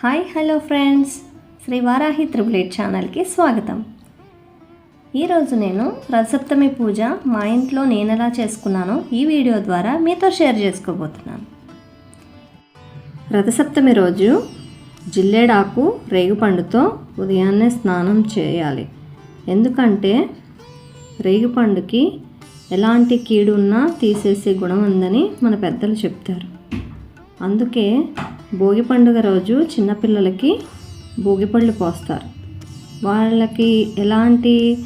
Hi hello friends. Shri Varahi triple eight ఛానల్కి స్వాగతం. ఈరోజు నేను రథసప్తమి పూజ మా ఇంట్లో నేను ఎలా చేసుకున్నానో ఈ వీడియో ద్వారా మీతో షేర్ చేసుకోబోతున్నాను. రథసప్తమి రోజు జిల్లేడాకు రేగుపండుతో ఉదయాన్నే స్నానం చేయాలి. ఎందుకంటే రేగుపండుకి ఎలాంటి కీడు ఉన్నా తీసేసే గుణం ఉందని మన పెద్దలు చెప్తారు. అందుకే భోగి పండుగ రోజు చిన్నపిల్లలకి భోగిపళ్ళు పోస్తారు. వాళ్ళకి ఎలాంటి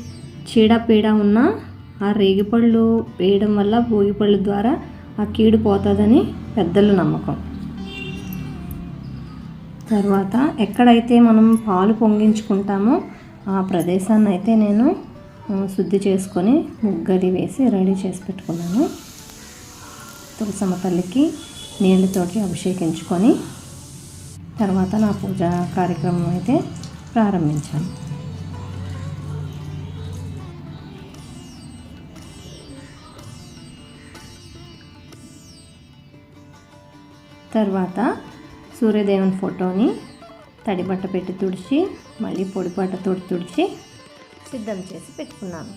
చీడపీడ ఉన్నా ఆ రేగిపళ్ళు వేయడం వల్ల భోగిపళ్ళు ద్వారా ఆ కీడు పోతుందని పెద్దల నమ్మకం. తర్వాత ఎక్కడైతే మనం పాలు పొంగించుకుంటామో ఆ ప్రదేశాన్ని అయితే నేను శుద్ధి చేసుకొని ముగ్గది వేసి రెడీ చేసి పెట్టుకున్నాను. తులసమ్మ తల్లికి నీళ్ళతోటి అభిషేకించుకొని తర్వాత నా పూజ కార్యక్రమం అయితే ప్రారంభించాను. తర్వాత సూర్యదేవుని ఫోటోని తడిబట్ట పెట్టి తుడిచి మళ్ళీ పొడిబట్టతో తుడిచి సిద్ధం చేసి పెట్టుకున్నాను.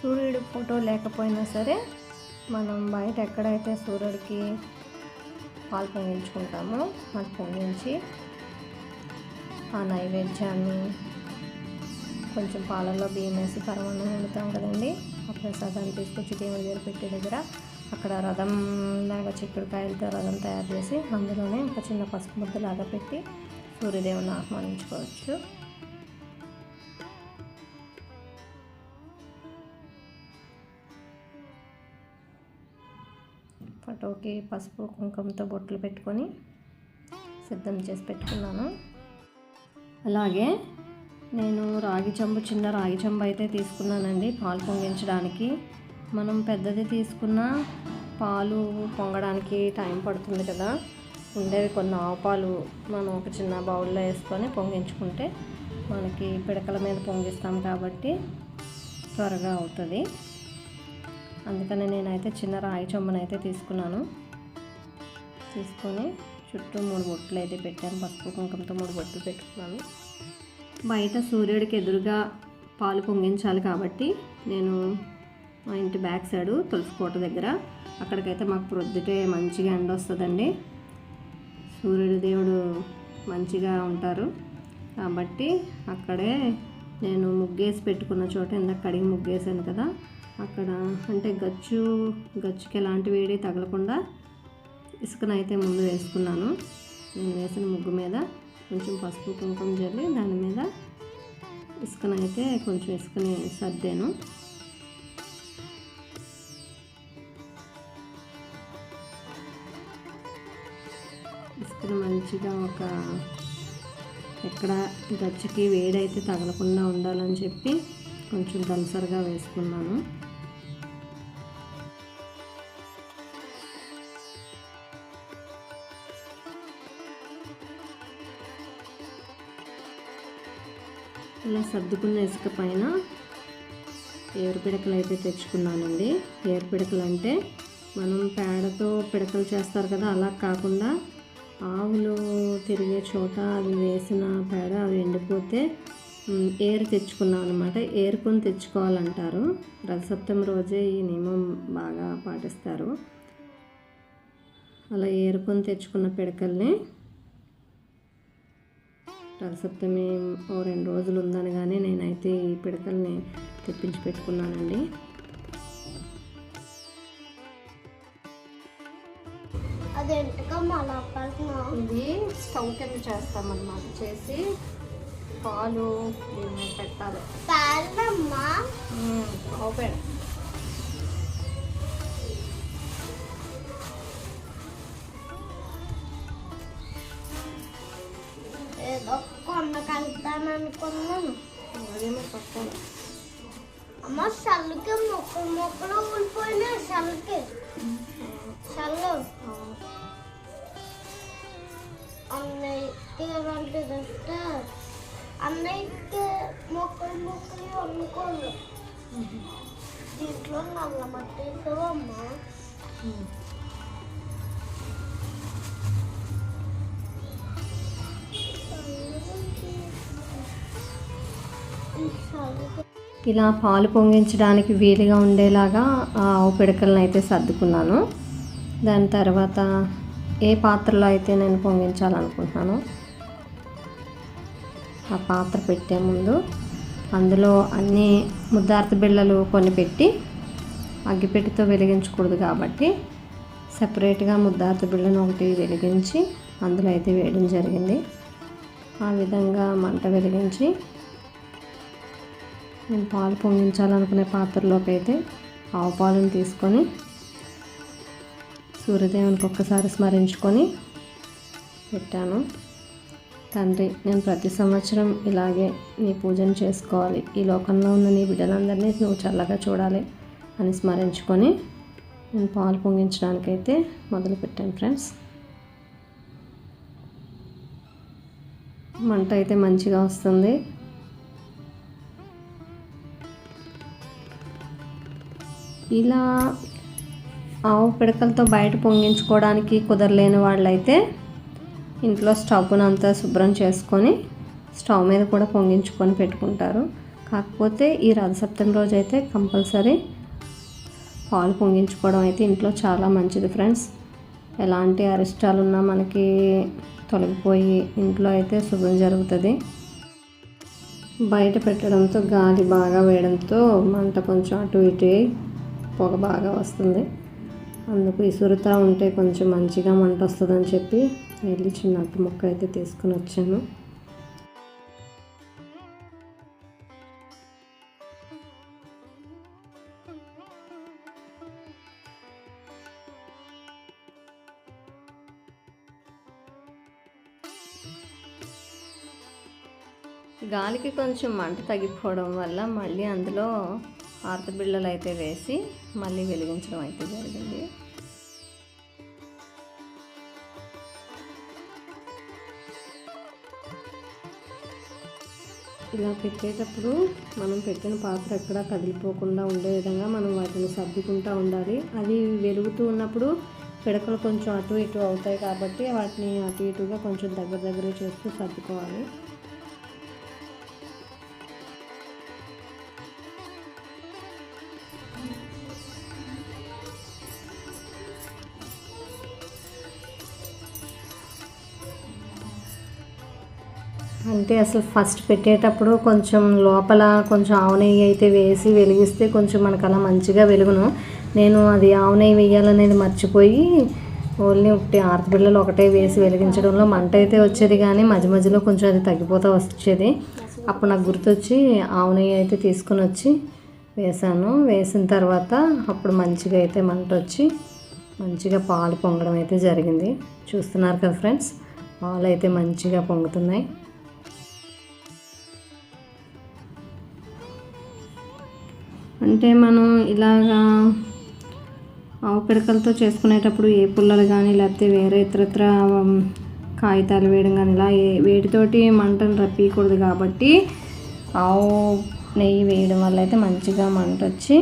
సూర్యుడు ఫోటో లేకపోయినా సరే మనం బయట ఎక్కడైతే సూర్యుడికి పాలు పొంగించుకుంటామో అది పొంగించి ఆ నైవేద్యాన్ని కొంచెం పాలల్లో బియ్యం వేసి పరమాన్నం వండుతాం కదండి. ఆ ప్రసాదాన్ని తీసుకొచ్చి దేవుడి దగ్గర పెట్టే దగ్గర అక్కడ రథం లాగా చిక్కుడుకాయలతో రథం తయారు చేసి అందులోనే ఒక చిన్న పసుపు ముద్దలాగా పెట్టి సూర్యదేవుని ఆహ్వానించుకోవచ్చు. ఫోటోకి పసుపు కుంకుమతో బొట్లు పెట్టుకొని సిద్ధం చేసి పెట్టుకున్నాను. అలాగే నేను రాగి చెంబు చిన్న రాగి చెంబు అయితే తీసుకున్నానండి పాలు పొంగించడానికి. మనం పెద్దది తీసుకున్న పాలు పొంగడానికి టైం పడుతుంది కదా. ఉండేవి కొన్ని ఆవు పాలు మనం ఒక చిన్న బౌల్లో వేసుకొని పొంగించుకుంటే మనకి పిడకల మీద పొంగిస్తాం కాబట్టి త్వరగా అవుతుంది. అందుకని నేనైతే చిన్న రాయి చొమ్మనైతే తీసుకున్నాను. తీసుకొని చుట్టూ మూడు బొట్లు అయితే పెట్టాను. పసుపు కుంకుమతో మూడు బొట్లు పెట్టుకున్నాను. బయట సూర్యుడికి ఎదురుగా పాలు పొంగించాలి కాబట్టి నేను మా ఇంటి బ్యాక్ సైడు తులసి కోట దగ్గర అక్కడికైతే మాకు ప్రొద్దుటే మంచిగా ఎండ వస్తుందండి. సూర్యుడు దేవుడు మంచిగా ఉంటారు. కాబట్టి అక్కడే నేను ముగ్గేసి పెట్టుకున్న చోట ఇందాక కడిగి ముగ్గేసాను కదా అక్కడ అంటే గచ్చు గచ్చుకి ఎలాంటి వేడి తగలకుండా ఇసుకనైతే ముందు వేసుకున్నాను. నేను వేసిన ముగ్గు మీద కొంచెం పసుపు కుంకుమ జల్లి దాని మీద ఇసుకనైతే కొంచెం ఇసుకని సర్దాను. ఇసుకని మంచిగా ఒక ఎక్కడ గచ్చుకి వేడైతే తగలకుండా ఉండాలని చెప్పి కొంచెం దలసరిగా వేసుకున్నాను. ఇలా సర్దుకున్న ఇసుక పైన ఏరు పిడకలు అయితే తెచ్చుకున్నానండి. ఏరు పిడకలు అంటే మనం పేడతో పిడకలు చేస్తారు కదా అలా కాకుండా ఆవులు తిరిగే చోట అవి వేసిన పేడ అవి ఎండిపోతే ఏరు తెచ్చుకున్నాం అనమాట ఏరుకొని తెచ్చుకోవాలంటారు. రథసప్తమి రోజే ఈ నియమం బాగా పాటిస్తారు. అలా ఏరుకొని తెచ్చుకున్న పిడకల్ని రథసప్తమి ఓ రెండు రోజులు ఉందనగానే నేనైతే ఈ పిడకల్ని తెప్పించి పెట్టుకున్నానండి. ఇది స్టవ్ కింద చేస్తామన్నమాట. చేసి పాలు పెట్టాలి. పాడమ్మా ఓపెన్ అనుకున్నాను అదేమో అమ్మ చల్లుకి మొక్కలు మొక్కలు ఊడిపోయినాయి చల్లకి. చల్లు అన్నయ్యకి ఎలాంటిదంటే అన్నయ్యకి మొక్కలు మొక్కలు వండుకోరు దీంట్లో నల్ల మట్టి అమ్మా? ఇలా పాలు పొంగించడానికి వీలుగా ఉండేలాగా ఆ ఆవు పిడకలను అయితే సర్దుకున్నాను. దాని తర్వాత ఏ పాత్రలో అయితే నేను పొంగించాలనుకుంటున్నాను ఆ పాత్ర పెట్టే ముందు అందులో అన్ని ముద్దార్త బిళ్ళలు కొన్ని పెట్టి అగ్గిపెట్టితో వెలిగించకూడదు కాబట్టి సపరేట్గా ముద్దార్త బిళ్ళను ఒకటి వెలిగించి అందులో అయితే వేయడం జరిగింది. ఆ విధంగా మంట వెలిగించి నేను పాలు పొంగించాలనుకునే పాత్రలోకి అయితే ఆవు పాలను తీసుకొని సూర్యదేవునికి ఒక్కసారి స్మరించుకొని పెట్టాను. తండ్రి నేను ప్రతి సంవత్సరం ఇలాగే నీ పూజను చేసుకోవాలి. ఈ లోకంలో ఉన్న నీ బిడ్డలందరినీ నువ్వు చల్లగా చూడాలి అని స్మరించుకొని నేను పాలు పొంగించడానికైతే మొదలుపెట్టాను ఫ్రెండ్స్. మంట అయితే మంచిగా వస్తుంది. ఇలా ఆవు పిడకలతో బయట పొంగించుకోవడానికి కుదరలేని వాళ్ళైతే ఇంట్లో స్టవ్ను అంతా శుభ్రం చేసుకొని స్టవ్ మీద కూడా పొంగించుకొని పెట్టుకుంటారు. కాకపోతే ఈ రథసప్తమి రోజు అయితే కంపల్సరీ పాలు పొంగించుకోవడం అయితే ఇంట్లో చాలా మంచిది ఫ్రెండ్స్. ఎలాంటి అరిష్టాలు ఉన్నా మనకి తొలగిపోయి ఇంట్లో అయితే శుభ్రం జరుగుతుంది. బయట పెట్టడంతో గాలి బాగా వేయడంతో మంట కొంచెం అటు ఇటు పొగ బాగా వస్తుంది. అందుకు ఇసురుతా ఉంటే కొంచెం మంచిగా మంట వస్తుందని చెప్పి వెళ్ళి చిన్న అట్టు ముక్క అయితే తీసుకుని వచ్చాను. గాలికి కొంచెం మంట తగ్గిపోవడం వల్ల మళ్ళీ అందులో ఆర్తబిళ్ళలు అయితే వేసి మళ్ళీ వెలిగించడం అయితే జరిగింది. ఇలా పెట్టేటప్పుడు మనం పెట్టిన పాత్ర ఎక్కడ కదిలిపోకుండా ఉండే విధంగా మనం వాటిని సర్దుకుంటూ ఉండాలి. అది వెలుగుతూ ఉన్నప్పుడు పిడకలు కొంచెం అటు ఇటు అవుతాయి కాబట్టి వాటిని అటు ఇటుగా కొంచెం దగ్గర దగ్గర చేస్తూ సర్దుకోవాలి. అంటే అసలు ఫస్ట్ పెట్టేటప్పుడు కొంచెం లోపల కొంచెం ఆవు నెయ్యి అయితే వేసి వెలిగిస్తే కొంచెం మనకు అలా మంచిగా వెలుగును. నేను అది ఆవు నెయ్యి వేయాలనేది మర్చిపోయి ఓన్లీ ఒకటి ఆరతి బిళ్ళలు ఒకటే వేసి వెలిగించడంలో మంట అయితే వచ్చేది కానీ మధ్య మధ్యలో కొంచెం అది తగ్గిపోతూ వచ్చేది. అప్పుడు నాకు గుర్తొచ్చి ఆవు నెయ్యి అయితే తీసుకుని వచ్చి వేసాను. వేసిన తర్వాత అప్పుడు మంచిగా అయితే మంట వచ్చి మంచిగా పాలు పొంగడం అయితే జరిగింది. చూస్తున్నారు కదా ఫ్రెండ్స్? పాలు అయితే మంచిగా పొంగుతున్నాయి. అంటే మనం ఇలాగా ఆవు పిడకలతో చేసుకునేటప్పుడు ఏ పుల్లలు కానీ లేకపోతే వేరే ఇతరత్ర కాగితాలు వేయడం కానీ ఇలా వేటితోటి మంటను రప్పకూడదు కాబట్టి ఆవు నెయ్యి వేయడం వల్ల అయితే మంచిగా మంట వచ్చి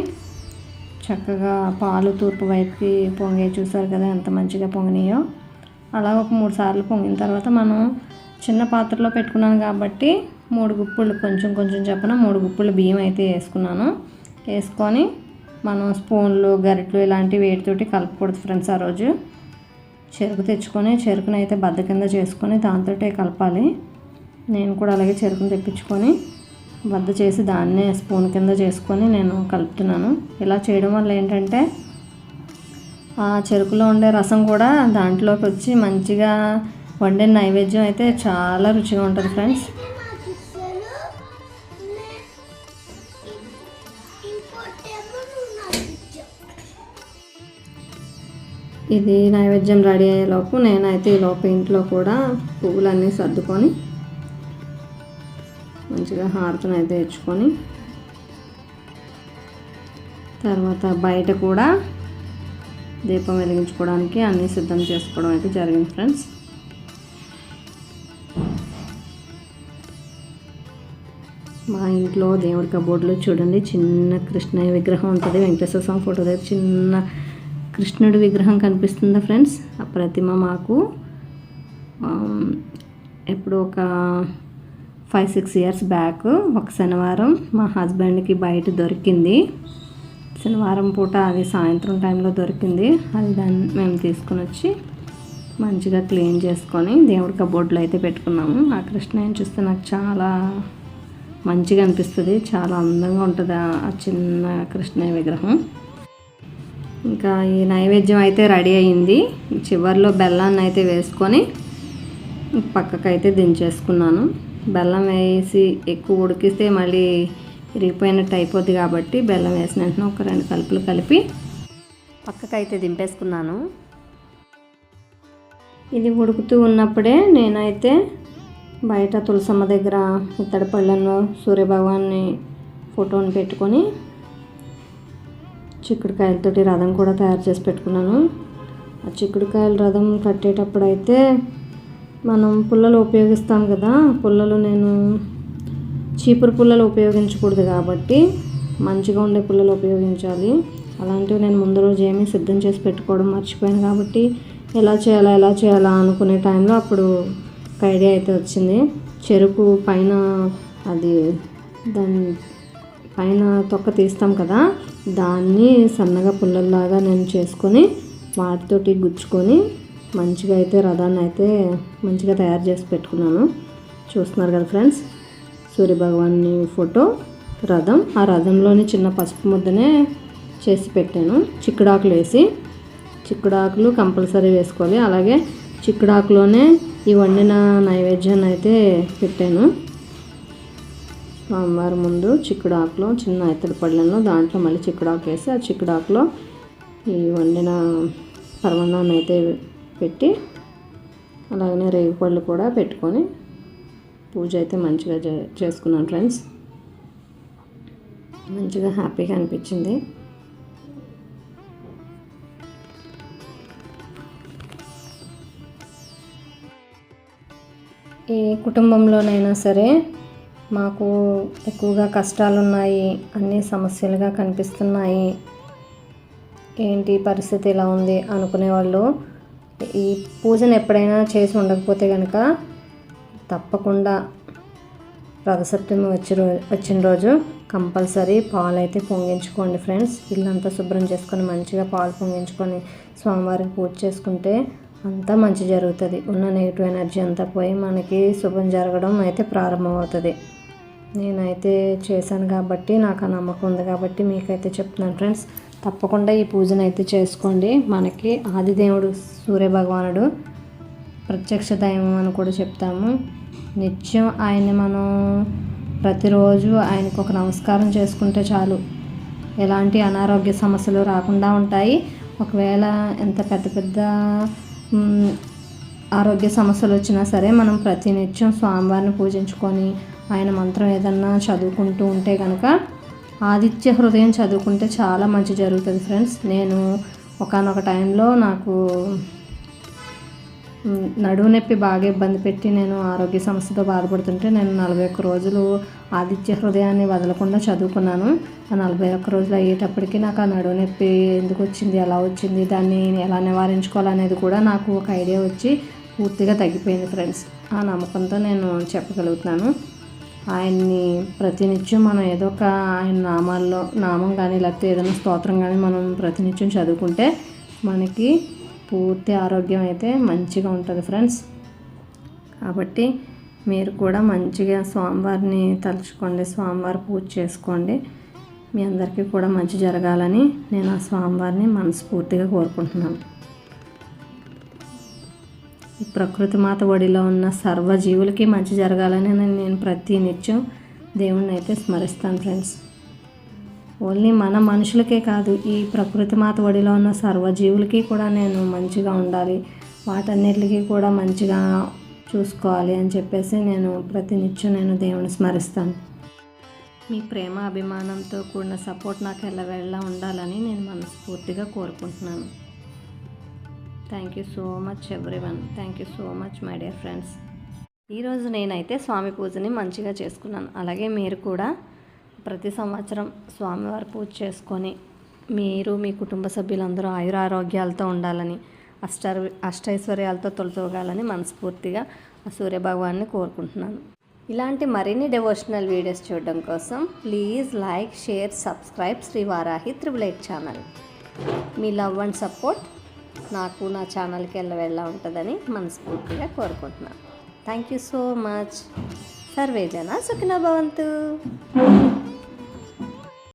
చక్కగా పాలు తూర్పు వైపుకి పొంగే చూసారు కదా ఎంత మంచిగా పొంగినాయో. అలా ఒక మూడు సార్లు పొంగిన తర్వాత మనం చిన్న పాత్రలో పెట్టుకున్నాను కాబట్టి మూడు గుప్పులు కొంచెం కొంచెం చెప్పన మూడు గుప్పులు బియ్యం అయితే వేసుకున్నాను. వేసుకొని మనం స్పూన్లు గరిటెలు ఇలాంటివి వేటితోటి కలపకూడదు ఫ్రెండ్స్ ఆ రోజు. చెరుకు తెచ్చుకొని చెరుకుని అయితే బద్ద కింద చేసుకొని దాంతో కలపాలి. నేను కూడా అలాగే చెరుకుని తెప్పించుకొని బద్ద చేసి దాన్నే స్పూన్ కింద చేసుకొని నేను కలుపుతున్నాను. ఇలా చేయడం వల్ల ఏంటంటే ఆ చెరుకులో ఉండే రసం కూడా దాంట్లోకి వచ్చి మంచిగా వండే నైవేద్యం అయితే చాలా రుచిగా ఉంటుంది ఫ్రెండ్స్. ఇది నైవేద్యం రెడీ అయ్యేలోపు నేనైతే ఈలోపు ఇంట్లో కూడా పువ్వులన్నీ సర్దుకొని మంచిగా హారతను అయితే తెచ్చుకొని తర్వాత బయట కూడా దీపం వెలిగించుకోవడానికి అన్నీ సిద్ధం చేసుకోవడం అయితే జరిగింది ఫ్రెండ్స్. మా ఇంట్లో దేవుడి కబోర్డులో చూడండి చిన్న కృష్ణయ్య విగ్రహం ఉంటుంది వెంకటేశ్వర స్వామి ఫోటో దగ్గర చిన్న కృష్ణుడి విగ్రహం కనిపిస్తుందా ఫ్రెండ్స్? ఆ ప్రతిమ మాకు ఎప్పుడు ఒక ఫైవ్ సిక్స్ ఇయర్స్ బ్యాక్ ఒక శనివారం మా హస్బెండ్కి బయట దొరికింది. శనివారం పూట అది సాయంత్రం టైంలో దొరికింది. అది దాన్ని మేము తీసుకుని వచ్చి మంచిగా క్లీన్ చేసుకొని దేవుడి కబోర్డ్లో అయితే పెట్టుకున్నాము. ఆ కృష్ణయ్యని చూస్తే నాకు చాలా మంచిగా అనిపిస్తుంది. చాలా అందంగా ఉంటుంది ఆ- ఆ చిన్న కృష్ణయ్య విగ్రహం. ఇంకా ఈ నైవేద్యం అయితే రెడీ అయ్యింది చివర్లో బెల్లాన్ని అయితే వేసుకొని పక్కకైతే దించేసుకున్నాను. బెల్లం వేసి ఎక్కువ ఉడికిస్తే మళ్ళీ ఇరిగిపోయినట్టు అయిపోద్ది కాబట్టి బెల్లం వేసిన వెంటనే ఒక రెండు కలుపులు కలిపి పక్కకైతే దింపేసుకున్నాను. ఇది ఉడుకుతూ ఉన్నప్పుడే నేనైతే బయట తులసమ్మ దగ్గర ఇత్తడి పళ్ళను సూర్యభగవాన్ని ఫోటోని పెట్టుకొని చిక్కుడుకాయలతోటి రథం కూడా తయారు చేసి పెట్టుకున్నాను. ఆ చిక్కుడుకాయల రథం కట్టేటప్పుడు అయితే మనం పుల్లలు ఉపయోగిస్తాం కదా పుల్లలు నేను చీపురు పుల్లలు ఉపయోగించకూడదు కాబట్టి మంచిగా ఉండే పుల్లలు ఉపయోగించాలి. అలాంటివి నేను ముందు రోజు ఏమీ సిద్ధం చేసి పెట్టుకోవడం మర్చిపోయాను కాబట్టి ఎలా చేయాలా ఎలా చేయాలా అనుకునే టైంలో అప్పుడు ఒక ఐడియా అయితే వచ్చింది. చెరుకు పైన అది దాని పైన తొక్క తీస్తాం కదా దాన్ని సన్నగా పుల్లల్లాగా నేను చేసుకొని వాటితోటి గుచ్చుకొని మంచిగా అయితే రథాన్ని అయితే మంచిగా తయారు చేసి పెట్టుకున్నాను. చూస్తున్నారు కదా ఫ్రెండ్స్? సూర్యభగవాన్ని ఫోటో రథం. ఆ రథంలోని చిన్న పసుపు ముద్దనే చేసి పెట్టాను. చిక్కుడాకులు వేసి చిక్కుడాకులు కంపల్సరీ వేసుకోవాలి. అలాగే చిక్కుడాకులోనే ఈ వండిన నైవేద్యాన్ని అయితే పెట్టాను. స్వామివారి ముందు చిక్కుడాకులో చిన్న ఎత్తడి పళ్ళను దాంట్లో మళ్ళీ చిక్కుడాకు వేసి ఆ చిక్కుడాకులో ఈ వండిన పరమాన్నాన్ని అయితే పెట్టి అలాగనే రేగిపళ్ళు కూడా పెట్టుకొని పూజ అయితే మంచిగా చే- చేసుకున్నాను ఫ్రెండ్స్. మంచిగా హ్యాపీగా అనిపించింది. ఏ కుటుంబంలోనైనా సరే మాకు ఎక్కువగా కష్టాలు ఉన్నాయి అన్ని సమస్యలుగా కనిపిస్తున్నాయి. ఏంటి పరిస్థితి ఇలా ఉంది అనుకునే వాళ్ళు ఈ పూజను ఎప్పుడైనా చేసి ఉండకపోతే కనుక తప్పకుండా రథసప్తమి వచ్చి రో వచ్చిన రోజు కంపల్సరీ పాలు అయితే పొంగించుకోండి ఫ్రెండ్స్. ఇల్లంతా శుభ్రం చేసుకొని మంచిగా పాలు పొంగించుకొని స్వామివారికి పూజ చేసుకుంటే అంతా మంచి జరుగుతుంది. ఉన్న నెగిటివ్ ఎనర్జీ అంతా పోయి మనకి శుభం జరగడం అయితే ప్రారంభమవుతుంది. నేనైతే చేశాను కాబట్టి నాకు ఆ నమ్మకం ఉంది కాబట్టి మీకైతే చెప్తున్నాను ఫ్రెండ్స్. తప్పకుండా ఈ పూజను అయితే చేసుకోండి. మనకి ఆదిదేవుడు సూర్యభగవానుడు ప్రత్యక్ష దైవం అని కూడా చెప్తాము. నిత్యం ఆయన్ని మనం ప్రతిరోజు ఆయనకు ఒక నమస్కారం చేసుకుంటే చాలు. ఎలాంటి అనారోగ్య సమస్యలు రాకుండా ఉంటాయి. ఒకవేళ ఎంత పెద్ద పెద్ద ఆరోగ్య సమస్యలు వచ్చినా సరే మనం ప్రతినిత్యం స్వామివారిని పూజించుకొని ఆయన మంత్రం ఏదన్నా చదువుకుంటూ ఉంటే కనుక ఆదిత్య హృదయం చదువుకుంటే చాలా మంచి జరుగుతుంది ఫ్రెండ్స్. నేను ఒకనొక టైంలో నాకు నడువు నొప్పి బాగా ఇబ్బంది పెట్టి నేను ఆరోగ్య సమస్యతో బాధపడుతుంటే నేను నలభై ఒక్క రోజులు ఆదిత్య హృదయాన్ని వదలకుండా చదువుకున్నాను. ఆ నలభై ఒక్క రోజులు అయ్యేటప్పటికి నాకు ఆ నడువు నొప్పి ఎందుకు వచ్చింది ఎలా వచ్చింది దాన్ని ఎలా నివారించుకోవాలనేది కూడా నాకు ఒక ఐడియా వచ్చి పూర్తిగా తగ్గిపోయింది ఫ్రెండ్స్. ఆ నమ్మకంతో నేను చెప్పగలుగుతున్నాను. ఆయన్ని ప్రతినిత్యం మనం ఏదో ఒక ఆయన నామాల్లో నామం కానీ లేకపోతే ఏదైనా స్తోత్రం కానీ మనం ప్రతినిత్యం చదువుకుంటే మనకి పూర్తి ఆరోగ్యం అయితే మంచిగా ఉంటుంది ఫ్రెండ్స్ కాబట్టి మీరు కూడా మంచిగా స్వామివారిని తలుచుకోండి స్వామివారి పూజ చేసుకోండి. మీ అందరికీ కూడా మంచి జరగాలని నేను ఆ స్వామివారిని మనస్ఫూర్తిగా కోరుకుంటున్నాను. ప్రకృతి మాత ఒడిలో ఉన్న సర్వజీవులకి మంచి జరగాలని నేను ప్రతి నిత్యం దేవుణ్ణి అయితే స్మరిస్తాను ఫ్రెండ్స్ ఓన్లీ మన మనుషులకే కాదు ఈ ప్రకృతి మాత ఒడిలో ఉన్న సర్వజీవులకి కూడా నేను మంచిగా ఉండాలి. వాటన్నిటికీ కూడా మంచిగా చూసుకోవాలి అని చెప్పేసి నేను ప్రతి నిత్యం నేను దేవుని స్మరిస్తాను. మీ ప్రేమ అభిమానంతో కూడిన సపోర్ట్ నాకు ఎల్లవేళ్ళ ఉండాలని నేను మనస్ఫూర్తిగా కోరుకుంటున్నాను. Thank you so much everyone thank you so much my dear friends ఈరోజు నేనైతే స్వామి పూజని మంచిగా చేసుకున్నాను. అలాగే మీరు కూడా ప్రతి సంవత్సరం స్వామివారి పూజ చేసుకొని మీరు మీ కుటుంబ సభ్యులందరూ ఆయురారోగ్యాలతో ఉండాలని అష్ట అష్టైశ్వర్యాలతో తొలతూగాలని మనస్ఫూర్తిగా ఆ సూర్యభగవాన్ని కోరుకుంటున్నాను. ఇలాంటి మరిన్ని డెవోషనల్ వీడియోస్ చూడడం కోసం please like share subscribe Shri Varahi triple eight channel. Me love and support నాకు నా ఛానల్కి వెళ్ళ ఉంటుందని మనస్ఫూర్తిగా కోరుకుంటున్నాను. థ్యాంక్ యూ సో మచ్ సర్వే సుఖిన భవంతు.